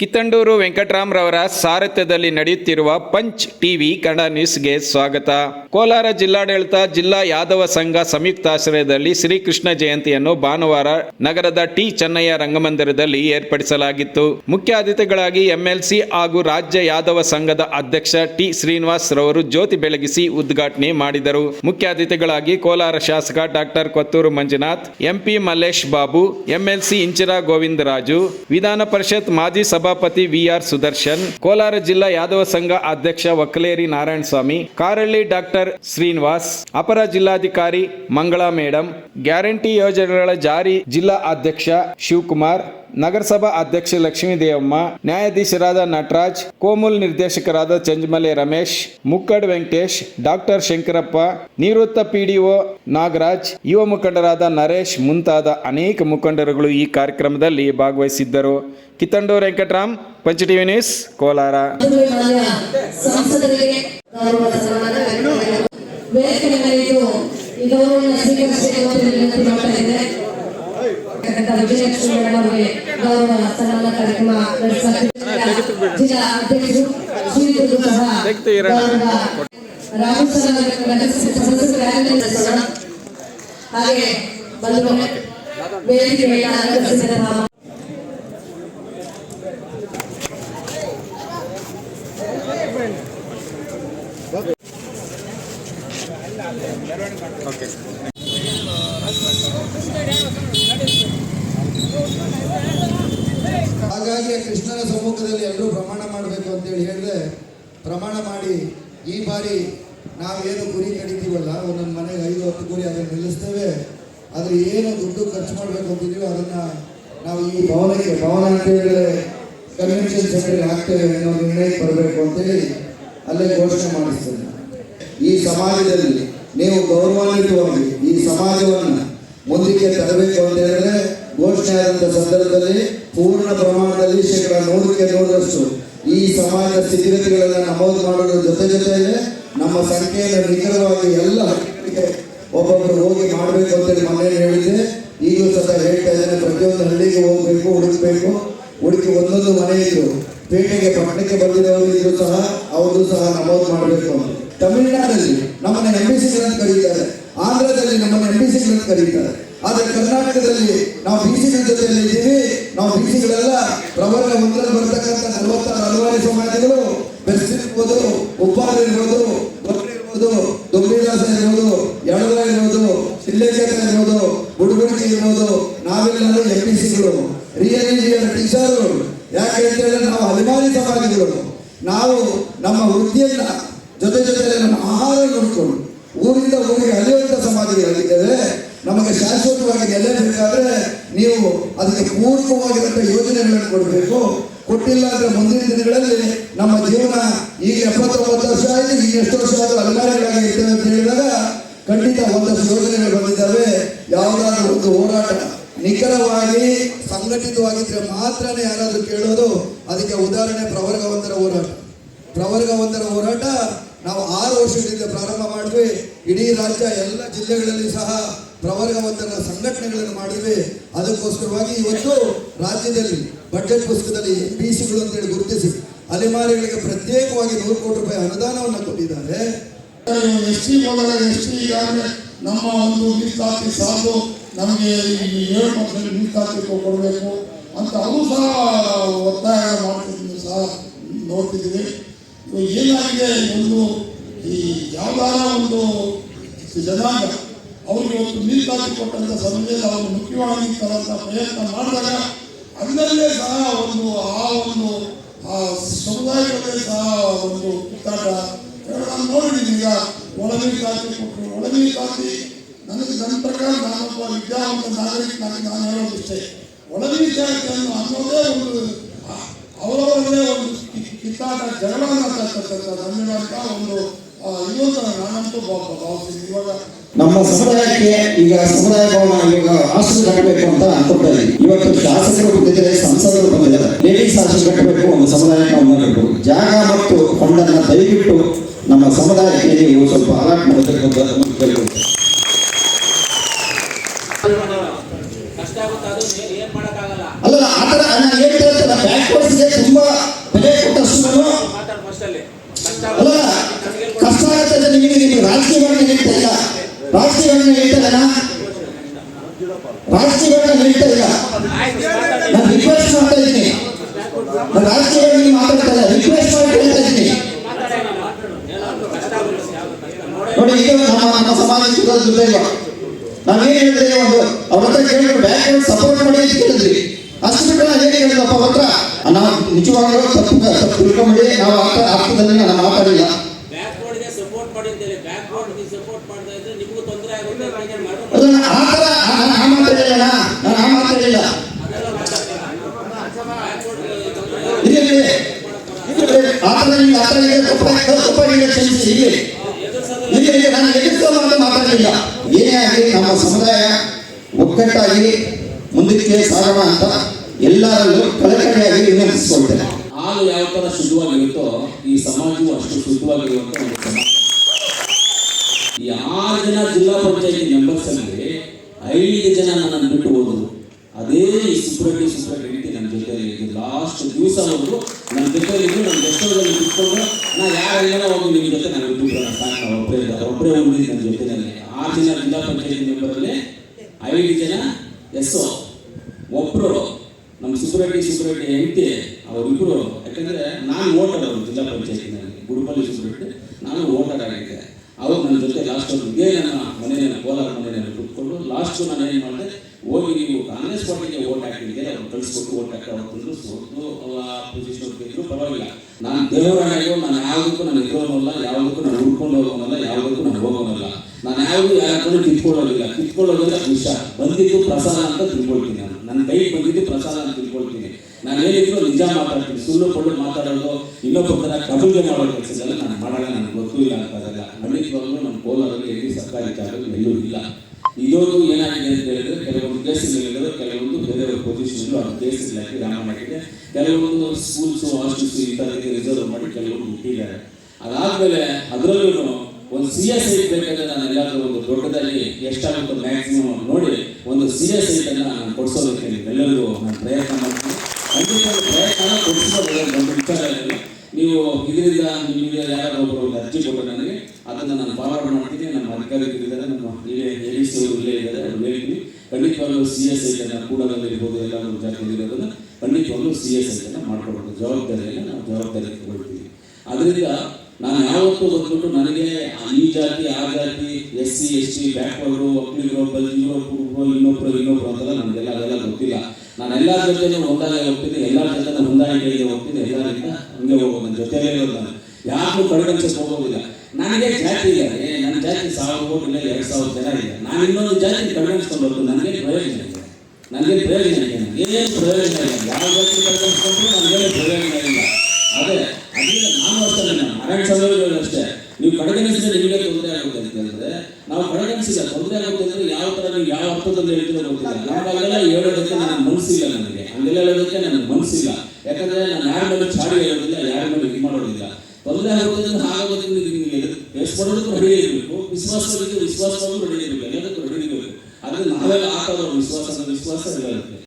ಕಿತ್ತಂಡೂರು ವೆಂಕಟರಾಮ್ರವರ ಸಾರಥ್ಯದಲ್ಲಿ ನಡೆಯುತ್ತಿರುವ punch TV Kannada ನ್ಯೂಸ್ಗೆ ಸ್ವಾಗತ. ಕೋಲಾರ ಜಿಲ್ಲಾಡಳಿತ ಜಿಲ್ಲಾ ಯಾದವ ಸಂಘ ಸಂಯುಕ್ತಾಶ್ರಯದಲ್ಲಿ ಶ್ರೀಕೃಷ್ಣ ಜಯಂತಿಯನ್ನು ಭಾನುವಾರ ನಗರದ ಟಿ ಚೆನ್ನಯ್ಯ ರಂಗಮಂದಿರದಲ್ಲಿ ಏರ್ಪಡಿಸಲಾಗಿತ್ತು. ಮುಖ್ಯ ಅತಿಥಿಗಳಾಗಿ ಎಂಎಲ್ಸಿ ಹಾಗೂ ರಾಜ್ಯ ಯಾದವ ಸಂಘದ ಅಧ್ಯಕ್ಷ ಟಿ ಶ್ರೀನಿವಾಸ್ ರವರು ಜ್ಯೋತಿ ಬೆಳಗಿಸಿ ಉದ್ಘಾಟನೆ ಮಾಡಿದರು. ಮುಖ್ಯ ಅತಿಥಿಗಳಾಗಿ ಕೋಲಾರ ಶಾಸಕ doctor Kothur Manjunath, MP Mallesh Babu, MLC Inchara Govindaraju, Vidhana Parishat ಮಾಜಿ ಸಭಾಪತಿ ವಿಆರ್ ಸುದರ್ಶನ್, ಕೋಲಾರ ಜಿಲ್ಲಾ ಯಾದವ ಸಂಘ ಅಧ್ಯಕ್ಷ ವಕ್ಕಲೇರಿ ನಾರಾಯಣ ಸ್ವಾಮಿ ಕಾರಳ್ಳಿ ಡಾಕ್ಟರ್ ಶ್ರೀನಿವಾಸ್, ಅಪರ ಜಿಲ್ಲಾಧಿಕಾರಿ ಮಂಗಳಾ ಮೇಡಂ, ಗ್ಯಾರಂಟಿ ಯೋಜನೆಗಳ ಜಾರಿ ಜಿಲ್ಲಾ ಅಧ್ಯಕ್ಷ ಶಿವಕುಮಾರ್ ನಗರಸಭಾ ಅಧ್ಯಕ್ಷ ಲಕ್ಷ್ಮೀ ದೇವಮ್ಮ ನ್ಯಾಯಾಧೀಶರಾದ ನಟರಾಜ್ ಕೋಮುಲ್ ನಿರ್ದೇಶಕರಾದ ಚಂಜ್ಮಲೆ ರಮೇಶ್ ಮುಕ್ಕಡ್ ವೆಂಕಟೇಶ್ ಡಾಕ್ಟರ್ ಶಂಕರಪ್ಪ ನಿವೃತ್ತ ಪಿಡಿಒ ನಾಗರಾಜ್ ಯುವ ಮುಖಂಡರಾದ ನರೇಶ್ ಮುಂತಾದ ಅನೇಕ ಮುಖಂಡರುಗಳು ಈ ಕಾರ್ಯಕ್ರಮದಲ್ಲಿ ಭಾಗವಹಿಸಿದ್ದರು ಕಿತ್ತಂಡೂರು ವೆಂಕಟರಾಮ್ ಪಂಚ ಟಿವಿ ನ್ಯೂಸ್ ಕೋಲಾರ ಮಾನ್ಯ ಸಂಸದರಿಗೆ ಗೌರವ ಸನ್ಮಾನ ವೇದಿಕೆ ಮೇಲೆ ಇದು ಈ ಗೌರವವನ್ನು ಸ್ವೀಕರಿಸಬೇಕು ಅಂತ ವಿನಂತಿ ಮಾಡ್ತಾ ಇದ್ದೇನೆ ಯಾಕಂದ್ರೆ ವಿಜಯಲಕ್ಷ್ಮಿ ಮೇಡಮ್ ಅವರಿಗೆ ಗೌರವ ಸನ್ಮಾನ ಕಾರ್ಯಕ್ರಮ ನಡೆಸಲಾಗ್ತಿದೆ ಜಿಲ್ಲಾ ಅಧ್ಯಕ್ಷರು ಶ್ರೀಗಳು ಸಹ ಗೌರವ ರಾಮು ಸರ್ ಅವರಿಗೆ ನಡೆಸಿ ಸದಸ್ಯರು ರ್ಯಾಲಿ ನಡೆಸೋಣ ಹಾಗೆ ಬಂದು ವೇದಿಕೆಯನ್ನು ಅಲಂಕರಿಸಿದ ಹಾಗಾಗಿ ಕೃಷ್ಣನ ಸಮ್ಮುಖದಲ್ಲಿ ಎಲ್ಲರೂ ಪ್ರಮಾಣ ಮಾಡಬೇಕು ಅಂತೇಳಿ ಹೇಳಿದೆ ಪ್ರಮಾಣ ಮಾಡಿ, ಈ ಬಾರಿ ನಾವೇನು ಗುರಿ ಕಡಿತೀವಲ್ಲ, ಒಂದೊಂದು ಮನೆಗೆ ಐದು, ಹತ್ತು ಗುರಿ ಅದನ್ನು ನಿಲ್ಲಿಸ್ತೇವೆ. ಆದರೆ ಏನು ದುಡ್ಡು ಖರ್ಚು ಮಾಡಬೇಕು ಅಂತಿದೀವೋ ಅದನ್ನು ನಾವು ಈ ಭವನಕ್ಕೆ, ಭವನ ಅಂತ ಹೇಳಿದ್ರೆ ಕನ್ವೆನ್ಷನ್ ಸೆಂಟರ್ಗೆ ಹಾಕ್ತೇವೆ ಅನ್ನೋ ನಿರ್ಣಯಕ್ಕೆ ಬರಬೇಕು ಅಂತೇಳಿ ಅಲ್ಲೇ ಘೋಷಣೆ ಮಾಡಿಸ್ತೇನೆ. ಈ ಸಮಾಜದಲ್ಲಿ ನೀವು ಗೌರವಾನ್ವಿತವಾಗಿ ಈ ಸಮಾಜವನ್ನು ಮುಂದಕ್ಕೆ ತರಬೇಕು ಅಂತ ಹೇಳಿದ್ರೆ ಘೋಷಣೆ ಆದಂಥ ಸಂದರ್ಭದಲ್ಲಿ ಪೂರ್ಣ ಪ್ರಮಾಣದಲ್ಲಿ ಶೇಕಡ ನೂರಕ್ಕೆ ನೂರರಷ್ಟು ಈ ಸಮಾಜದ ಸ್ಥಿತಿಗತಿಗಳನ್ನು ನಮೂದು ಮಾಡುವ ಜೊತೆ ಜೊತೆಗೆ ನಮ್ಮ ಸಂಖ್ಯೆಯನ್ನು ನಿಖರವಾಗಿ ಎಲ್ಲ ಒಬ್ಬೊಬ್ಬರು ಹೋಗಿ ಮಾಡಬೇಕು ಅಂತೇಳಿ ಮನೆಯಲ್ಲಿ ಹೇಳಿದ್ದೆ. ಈಗಲೂ ಸಹ ಹೇಳ್ತಾ ಇದ್ದೇನೆ, ಪ್ರತಿಯೊಂದು ಹಳ್ಳಿಗೆ ಹೋಗಬೇಕು, ಹುಡುಕ್ಬೇಕು. ಹುಡುಕಿ ಒಂದೊಂದು ಮನೆ ಇದ್ರು ಪೇಟೆಗೆ, ಪಟ್ಟಣಕ್ಕೆ ಬಂದಿರೋರು ಸಹ ಅವರು ಸಹ ನಮೂದು ಮಾಡಬೇಕು. ತಮಿಳುನಾಡಲ್ಲಿ ನಮ್ಮನ್ನು ಎಂಬಿಸಿ ಕರೀತಾರೆ. ಆಂಧ್ರದಲ್ಲಿ ನಮ್ಮನ್ನು ಎಂ ಬಿ ಸಿಗಳಂತ ಕರೀತಾರೆ. ಆದರೆ ಕರ್ನಾಟಕದಲ್ಲಿ ನಾವು ಬಿ ಸಿಗಳ ಜೊತೆಯಲ್ಲಿ ಇದ್ದೀವಿ. ನಾವು ಬಿ ಸಿಗಳೆಲ್ಲ ಪ್ರವರ್ಗ ಒಂದರಲ್ಲಿ ಬರ್ತಕ್ಕಂಥ ನಲವತ್ತಾರು ಹಲವಾರು ಸಮಾಜಗಳು. ಬೆಸ್ಟ್ ಇರ್ಬೋದು, ಉಪ್ಪಾರ ಇರ್ಬೋದು ಇರ್ಬೋದು ದೊಂಬಿದಾಸ ಇರ್ಬೋದು, ಯಳದ ಇರ್ಬೋದು ಸಿಲ್ಲೇಖೇತ ಇರ್ಬೋದು ಬುಡುಗುಡಿಕೆ ಇರ್ಬೋದು, ನಾವೆಲ್ಲರೂ ಎಂ ಸಿ ಸಿಗಳು ರಿಯಲ್ ಟೀಚರ್ ಯಾಕೆ ಹೇಳಿದ್ರೆ ನಾವು ಅಭಿಮಾನಿ ಸಮಾಜಗಳು ನಾವು ನಮ್ಮ ವೃತ್ತಿಯನ್ನ ಜೊತೆ ಜೊತೆಯಲ್ಲಿ ನಮ್ಮ ಆಹಾರ ನೋಡಿಕೊಂಡು ಊರಿಂದ ಊರಿಗೆ ಅಲಿಯುವಂತ ಸಮಾಜಗಳಾಗಿದ್ದೇವೆ ನಮಗೆ ಶಾಶ್ವತವಾಗಿ ನೆಲೆ ಬೇಕಾದ್ರೆ ನೀವು ಅದಕ್ಕೆ ಪೂರ್ವವಾಗಿರುವಂತ ಯೋಜನೆಗಳನ್ನು ಕೊಡಬೇಕು. ಕೊಟ್ಟಿಲ್ಲ ಅಂದ್ರೆ ಮುಂದಿನ ದಿನಗಳಲ್ಲಿ ನಮ್ಮ ಜೀವನ ಈಗ ಎಪ್ಪತ್ತೊಂಬತ್ತು ವರ್ಷ ಆಯ್ತು ಈಗ ಎಷ್ಟು ವರ್ಷ ಆದ್ರೂ ಇರ್ತೇವೆ ಅಂತ ಹೇಳಿದಾಗ ಖಂಡಿತ ಒಂದಷ್ಟು ಯೋಜನೆಗಳು ಬಂದಿದ್ದಾವೆ. ಯಾವುದಾದ್ರೂ ಒಂದು ಹೋರಾಟ ನಿಖರವಾಗಿ, ಸಂಘಟಿತವಾಗಿದ್ರೆ ಮಾತ್ರನೇ ಯಾರಾದರೂ ಕೇಳೋದು, ಅದಕ್ಕೆ ಉದಾಹರಣೆ ಪ್ರವರ್ಗ ಒಂದರ ಹೋರಾಟ. ಪ್ರವರ್ಗ ಒಂದರ ಹೋರಾಟ ನಾವು ಆರು ವರ್ಷಗಳಿಂದ ಪ್ರಾರಂಭ ಮಾಡಿದ್ವಿ. ಇಡೀ ರಾಜ್ಯ ಎಲ್ಲ ಜಿಲ್ಲೆಗಳಲ್ಲಿ ಸಹ ಪ್ರವರ್ಗವಂತರ ಸಂಘಟನೆಗಳನ್ನು ಮಾಡಿದ್ವಿ. ಅದಕ್ಕೋಸ್ಕರವಾಗಿ ಇವತ್ತು ರಾಜ್ಯದಲ್ಲಿ ಬಜೆಟ್ ಪುಸ್ತಕದಲ್ಲಿ ಎಂ ಬಿ ಸಿಗಳು ಅಂತೇಳಿ ಗುರುತಿಸಿ. ಅಲೆಮಾರಿಗಳಿಗೆ ಪ್ರತ್ಯೇಕವಾಗಿ ನೂರು ಕೋಟಿ ರೂಪಾಯಿ ಅನುದಾನವನ್ನು ಕೊಟ್ಟಿದ್ದಾರೆ. ಎಸ್ ಟಿ ಮೊದಲ ಎಸ್ ಟಿ ನಮ್ಮ ಒಂದು ಮೀಸಲಾತಿ ಸಾಕು ನಮಗೆ ಏಳು ಪರ್ಸೆಂಟ್ ಮೀಸಲಾತಿ ಕೊಡಬೇಕು ಅಂತ ಅದು ಸಹ ಒತ್ತಾಯ ಮಾಡ್ತಿದ್ದು ಸಹ ನೋಡ್ತಿದ್ದೀವಿ ಇವಾಗ ಏನಾಗಿದೆ ಒಂದು ಈ ಯಾವ್ದಾರ ಒಂದು ಜನಾಂಗ. ಅವರು ಒಂದು ಮೀಸಲಾತಿ ಕೊಟ್ಟಂತ ಸಂದೇಶ ಅವರು ಮುಖ್ಯವಾಗಿ ತರಂತ ಪ್ರಯತ್ನ ಮಾಡಿದಾಗ ಅದರಲ್ಲೇ ಸಹ ಒಂದು ಆ ಒಂದು, ಆ ಸಮುದಾಯಗಳಲ್ಲೇ ಸಹ ಒಂದು ಕಿತ್ತಾಟ ನಾನು ನೋಡಿದ್ದೀನಿ ಈಗ. ಒಳಗೆ ಖಾತೆ ಕೊಟ್ಟರು. ಒಳಗೆ ಖಾತೆ ನನಗೆ ನನ್ನ ಪ್ರಕಾರ ನಾನೊಬ್ಬ ವಿದ್ಯಾವಂತ ನಾಗರಿಕ ನಾನು ಹೇಳೋದಿಷ್ಟೇ ಒಳಗೆ ಖಾತೆಯನ್ನು ಅನ್ನೋದೇ ಒಂದು ಅವರವರದೇ ಒಂದು ಕಿತ್ತಾಟ ಜಗಳ ಅನ್ನತಕ್ಕಂಥ ನಮ್ಮಿನಂತ ಒಂದು ಯುವಕರ ನಾನಂತೂ ಭಾವ ಭಾವಿಸ್ತೀನಿ. ಇವಾಗ ನಮ್ಮ ಸಮುದಾಯಕ್ಕೆ ಈಗ ಸಮುದಾಯ ಭವನ ಇವಾಗ ಹಾಸ್ಟೆಲ್ ಕಟ್ಟಬೇಕು ಅಂತ ಅನ್ಕೊಳ್ತಾ ಇದ್ದೀವಿ ಇವತ್ತು ಶಾಸಕರು ಬಂದಿದ್ದಾರೆ ಸಂಸದರು ಬಂದಿದ್ದಾರೆ. ಲೇಡೀಸ್ ಹಾಸ್ಟೆಲ್ ಕಟ್ಟಬೇಕು ಒಂದು ಸಮುದಾಯಕ್ಕೆ ಭವನ ಮಾಡಬೇಕು ಜಾಗ ಮತ್ತು ಫಂಡನ್ನ ದಯವಿಟ್ಟು ನಮ್ಮ ಸಮುದಾಯಕ್ಕೆ ನೀವು ಸ್ವಲ್ಪ ಅಲಾಟ್ ಮಾಡಬೇಕು ಅಂತ ಕಷ್ಟ ಆಗುತ್ತೆ ಅದು ಏನ್ ಆತರ ನಾನು ಹೇಳ್ತಾ ಇರ್ತೇನೆ ಬ್ಯಾಕ್ವರ್ಡ್ಸ್ಗೆ ತುಂಬಾ ಬೆಲೆ ಕೊಟ್ಟಷ್ಟು ಅಲ್ಲ, ಕಷ್ಟ ಆಗುತ್ತೆ ನಿಮಗೆ ನೀವು ರಾಜಕೀಯವಾಗಿ ಹೇಳ್ತಾ ಇಲ್ಲ. ರಾಜಕೀಯವಾಗಿ ಹೇಳ್ತಾ ಇಲ್ಲ ರಾಜಕೀಯವಾಗಿ ಹೇಳ್ತಾ ಇಲ್ಲ. ನಾನು ರಿಕ್ವೆಸ್ಟ್ ಮಾಡ್ತಾ ಇದ್ದೀನಿ. ನಾನು ನೀವು ಮಾತಾಡ್ತಾ ಇಲ್ಲ ರಿಕ್ವೆಸ್ಟ್ ಮಾಡಿ ಹೇಳ್ತಾ ಇದ್ದೀನಿ. ನೋಡಿ, ಈಗ ನಮ್ಮ ನಮ್ಮ ಸಮಾಜದ ಜೊತೆ ಇಲ್ಲ. ಹೇಳಿದ್ರೆ ಒಂದು ಅವ್ರ ಹತ್ರ ಕೇಳಿದ್ರು ಬ್ಯಾಕ್ ಸಪೋರ್ಟ್ ಮಾಡಿ ಅಂತ ಕೇಳಿದ್ರಿ. ಅಷ್ಟು ಹೇಗೆ ಹೇಳಿದಪ್ಪ ಹತ್ರ ನಾವು ನಿಜವಾಗ್ಲೂ ತಪ್ಪು ತಪ್ಪು ತಿಳ್ಕೊಂಬಿಡಿ ನಾವು ಅರ್ಥ ಅರ್ಥದಲ್ಲಿ ನಾನು ಮಾತಾಡಿಲ್ಲ. ಅದನ್ನ ಆ ಥರ ಆ ಮಾತಾಡಿಲ್ಲ ನಾನು ಆ ಮಾತಾಡಿಲ್ಲ ಇಲ್ಲಿ ಆ ಥರ ನಿಮ್ಗೆ ಆ ಥರ ಇದೆ ತಪ್ಪಾಗಿ ತಪ್ಪಾಗಿ ಕ್ಷಮಿಸಿ ಇಲ್ಲಿ ಇಲ್ಲಿ. ಇಲ್ಲಿ ನಾನು ಮಾತಾಡಲಿಲ್ಲ. ಏನೇ ಆಗಲಿ ನಮ್ಮ ಸಮುದಾಯ ಒಗ್ಗಟ್ಟಾಗಿ ಮುಂದಕ್ಕೆ ಸಾಗೋಣ ಅಂತ ಎಲ್ಲರಲ್ಲೂ ಕಳಕಳಿಯಾಗಿ ವಿನಂತಿಸಿಕೊಳ್ತೇನೆ ಹಾಲು ಯಾವ ತರ ಶುದ್ಧವಾಗಿರುತ್ತೋ ಈ ಸಮಾಜವು ಅಷ್ಟು ಶುದ್ಧವಾಗಿರುವಂತ ಒಂದು ಸಮಾಜ. ಆರು ಜನ ಜಿಲ್ಲಾ ಪಂಚಾಯತಿ ಮೆಂಬರ್ಸ್ ಅಲ್ಲಿ ಐದು ಜನ ನನ್ನನ್ನು ಬಿಟ್ಟು ಹೋದರು. ಅದೇ ಈ ಸುಪ್ರಟಿ ಸುಪ್ರಟಿ ನನ್ನ ಜೊತೆಯಲ್ಲಿ ಲಾಸ್ಟ್ ಅವರು ನನ್ನ ಜೊತೆಯಲ್ಲಿ ಇದ್ದು ನನ್ನ ಗೆಸ್ಟಲ್ಲಿ ಕುತ್ಕೊಂಡು, ನಾ ಯಾರೆಲ್ಲ ಹೋಗಿ ನಿಮ್ಮ ಜೊತೆ ನಾನು ಬಿಟ್ಟು ಸಾಕು ಒಬ್ಬರೇ ಒಬ್ಬರೇ ಉಳಿದಿದ್ದು ನನ್ನ ಜೊತೆಯಲ್ಲಿ ಆರು ಜನ ಜಿಲ್ಲಾ ಪಂಚಾಯತಿ ಮೆಂಬರಲ್ಲಿ ಎಸ್ ಒಬ್ರು ನಮ್ಮ ಸುಬ್ಬರೆಡ್ಡಿ ಸುಬ್ಬರೆಡ್ಡಿ ಹೆಂಡತಿ ಅವರಿಬ್ಬರು ಯಾಕಂದರೆ ನಾನು ವೋಟರ್ ಅವರು ಜಿಲ್ಲಾ ಪಂಚಾಯತ್ನಲ್ಲಿ ಗುಡುಪಲ್ಲಿ ಸುಬ್ರಹ್ಮಣ್ಯ. ನಾನು ವೋಟರ್ ಆಗಿದ್ದೆ ಅವರು ನನ್ನ ಜೊತೆ ಲಾಸ್ಟ್ ಇದೇ ನನ್ನ ಮನೆಯ ಕೋಲಾರ ಮನೆಯಲ್ಲಿ ಕುತ್ಕೊಂಡು ಲಾಸ್ಟು ನಾನು ಏನು ಮಾಡಿದೆ, ಹೋಗಿ ನೀವು ಕಾಂಗ್ರೆಸ್ ಪಾರ್ಟಿಗೆ ಓಟ್ ಹಾಕಿದ್ದೆ ಅವ್ರು ಕಳಿಸ್ಕೊಟ್ಟು ಓಟ್ ಹಾಕಿ ಅವ್ರು ತಂದು ಸೋತು ಪೊಸಿಷನ್ ಗೆದ್ರು. ಪರವಾಗಿಲ್ಲ. ನಾನು ದೇವರಾಗಿಯೋ ನಾನು ಯಾವುದಕ್ಕೂ ನಾನು ಇರೋನಲ್ಲ ಯಾವುದಕ್ಕೂ ನಾನು ಹುಡ್ಕೊಂಡು ಹೋಗೋನಲ್ಲ, ಯಾವುದಕ್ಕೂ ನಾನು ಹೋಗೋನಲ್ಲ. ನಾನು ಯಾವುದು ಯಾರು ತಿಳ್ಕೊಳ್ಳೋದಿಲ್ಲ. ತಿಳ್ಕೊಳ್ಳೋದಿಲ್ಲ ವಿಷ ಬಂದಿದ್ದು ಪ್ರಸಾದ ಅಂತ ತಿಳ್ಕೊಳ್ತೀನಿ ನಾನು. ನನ್ನ ಕೈ ಬಂದಿದ್ದು ಪ್ರಸಾದ ಅಂತ ತಿಳ್ಕೊಳ್ತೀನಿ. ನಾನು ಹೇಳಿದ್ರು ನಿಜ ಮಾತಾಡ್ತೀನಿ. ಸುಳ್ಳು ಪಳ್ಳು ಮಾತಾಡೋದು ಇನ್ನೊಬ್ಬರ ಕಬಲ್ಗೆ ಮಾಡೋ ಕೆಲಸದಲ್ಲ ನಾನು ಮಾಡಲ್ಲ. ನನಗೆ ಗೊತ್ತೂ ಇಲ್ಲ ಅಂತ ಅಂತದಲ್ಲ ಖಂಡಿತವಾಗ್ಲೂ ನಮ್ಮ ಕೋಲಾರಲ್ಲಿ ಎಲ್ಲಿ ಸರ್ಕಾರಿ ಜಾಗಗಳು ಎಲ್ಲೂ ಇಲ್ಲ. ಇದೊಂದು ಏನಾಗಿದೆ ಅಂತ ಹೇಳಿದ್ರೆ ಕೆಲವೊಂದು ಕೇಸುಗಳಿರೋದು ಕೆಲವೊಂದು ಬೇರೆ ಪೊಸಿಷನ್ ಆ ಕೇಸುಗಳು ಹಾಕಿ ಮಾಡಿದೆ ಕೆಲವೊಂದು ಸ್ಕೂಲ್ಸ್ ಈ ಥರ ರಿಸರ್ವ್ ಮಾಡಿ ಕೆಲವೊಂದು ಮುಟ್ಟಿದ್ದಾರೆ. ಅದಾದಮೇಲೆ ಅದರಲ್ಲೂ ಒಂದು ಸಿ ಎಸ್ ಐ ಬೇಕಾದ್ರೆ ನಾನು ಎಲ್ಲಾದ್ರೂ ಒಂದು ದೊಡ್ಡದಲ್ಲಿ ಎಷ್ಟಾಗುತ್ತೆ ಮ್ಯಾಕ್ಸಿಮಮ್ ನೋಡಿ, ಒಂದು ಸಿ ಎಸ್ ಐಟನ್ನು ನಾನು ಕೊಡಿಸೋದಕ್ಕೆ ಎಲ್ಲರಿಗೂ ನಾನು ಪ್ರಯತ್ನ ಮಾಡ್ತೀನಿ. ಖಂಡಿತ ಪ್ರಯತ್ನ ಕೊಡಿಸ್ಬೋದು ಒಂದು ವಿಚಾರ ನೀವು ಇದರಿಂದ ನಿಮಗೆ ಯಾರು ಒಬ್ಬರು ಒಂದು ಅರ್ಜಿ ಕೊಟ್ಟರೆ ನನಗೆ, ಅದನ್ನು ನಾನು ಫಾರ್ವರ್ಡ್ ಮಾಡ್ತೀನಿ. ನಮ್ಮ ಅಧಿಕಾರಿಗಳಿದ್ದಾರೆ ನಮ್ಮ ಇಲ್ಲೇ ಎ ಸಿ ಅವರು ಇಲ್ಲೇ ಇದ್ದಾರೆ, ಅವ್ರು ಹೇಳ್ತೀನಿ ಖಂಡಿತವಾಗ್ಲೂ ಸಿ ಎಸ್ ಐ ಅನ್ನ ಕೂಡದಲ್ಲಿ ಇರ್ಬೋದು ಎಲ್ಲ ಜಾತಿಯಲ್ಲಿ ಇರೋದನ್ನ ಖಂಡಿತವಾಗ್ಲೂ ಸಿ ಎಸ್ ಐ ಅನ್ನ ಮಾಡ್ಕೊಡ್ಬೇಕು ಜವಾಬ್ದಾರಿಯನ್ನು ನಾವು ಜವಾಬ್ದಾರಿ ತಗೊಳ್ತೀವಿ. ಅದರಿಂದ ನಾನು ಯಾವತ್ತೂ ಬಂದ್ಬಿಟ್ಟು ನನಗೆ ಈ ಜಾತಿ, ಆ ಜಾತಿ S C S T backward ಒಬ್ಬರು ಇನ್ನೊಬ್ರು ಇನ್ನೊಬ್ರು ಇನ್ನೊಬ್ರು ಅಂತೆಲ್ಲ ನನಗೆಲ್ಲ ಅದೆಲ್ಲ ಗೊತ್ತಿಲ್ಲ. ನಾನು ಎಲ್ಲರ ಜೊತೆನೂ ಒಂದಾಗಿ ಹೋಗ್ತೀನಿ ಎಲ್ಲರ ಜೊತೆ ಹೊಂದಾಣಿಕೆಗೆ ಹೋಗ್ತೀನಿ ಎಲ್ಲರಿಂದ ಹಂಗೆ ಹೋಗೋದು ನನ್ನ ಜೊತೆಲೇ ಇರೋದು ನಾನು. ಯಾರು ಕಡೆಗಣಿಸಕ್ಕೆ ಹೋಗೋದಿಲ್ಲ. ನನಗೆ ಜಾತಿ ಇಲ್ಲ ಏ, ನನ್ನ ಜಾತಿ ಸಾವಿರ ಇಲ್ಲ, ಎರಡು ಸಾವಿರ ಜನ ಇದೆ. ನಾನು ಇನ್ನೊಂದು ಜಾತಿ ಕಡೆಗಣಿಸ್ಕೊಂಡು ನನಗೆ ಪ್ರಯೋಜನ ಇದೆ. ನನಗೆ ಪ್ರಯೋಜನ ಇದೆ. ಏನು ಪ್ರಯೋಜನ ಇಲ್ಲ. ಯಾವ ಜಾತಿ ಕಡೆಗಣಿಸ್ಕೊಂಡ್ರು ನನಗೇನು ಪ್ರಯೋಜನ ಇಲ್ಲ. ಅದೇ ಅದರಿಂದ ನಾನು ಅಷ್ಟೇ ನಾರಾಯಣ ಸ್ವಾಮಿಗಳು ಅಷ್ಟೇ. ನೀವು ಕಡೆಗಣಿಸಿದ್ರೆ ನಿಮಗೆ ತೊಂದರೆ ಆಗುತ್ತೆ ಅಂತ ಹೇಳಿದ್ರೆ, ನಾವು ಕಡೆಗಣಿಸಿಲ್ಲ ತೊಂದರೆ ಆಗುತ್ತೆ ಅಂದ್ರೆ ಯಾವ ತರ ನೀವು ಯಾವ ಅರ್ಥದಲ್ಲಿ ಹೇಳ್ತೀರೋ ಗೊತ್ತಿಲ್ಲ. ನಾವಾಗೆಲ್ಲ ಹೇಳೋದಕ್ಕೆ ನನ್ನ ಮನಸ್ಸಿಲ್ಲ ನನಗೆ. ಹಂಗೆಲ್ಲ ಹೇಳೋದಕ್ಕೆ ನನಗೆ ಮನಸ್ಸಿಲ್ಲ. ಯಾಕಂದ್ರೆ ನಾನು ಯಾರ ಮೇಲೆ ಚಾಡಿ ಹೇಳೋದಿಲ್ಲ, ಯಾರ ಮೇಲೆ ಇದು ಮಾಡೋದಿಲ್ಲ. ತೊಂದರೆ ಆಗುತ್ತೆ ಅಂದ್ರೆ ಆಗೋದಕ್ಕೆ ನಿಮಗೆ ಎಷ್ಟು ಮಾಡೋದಕ್ಕೂ ರೆಡಿ ಇರಬೇಕು. ವಿಶ್ವಾಸಗಳಿಗೆ ವಿಶ್ವಾಸವನ್ನು ರೆಡಿ ಇರಬೇಕು. ಎಲ್ಲದಕ್ಕೂ ರೆಡಿ ಆದ್ರೆ ನಾವೆಲ್ಲ ಹಾಕೋದು ವಿಶ್ವಾಸ ವಿಶ್ವಾಸ ಇರುತ್ತೆ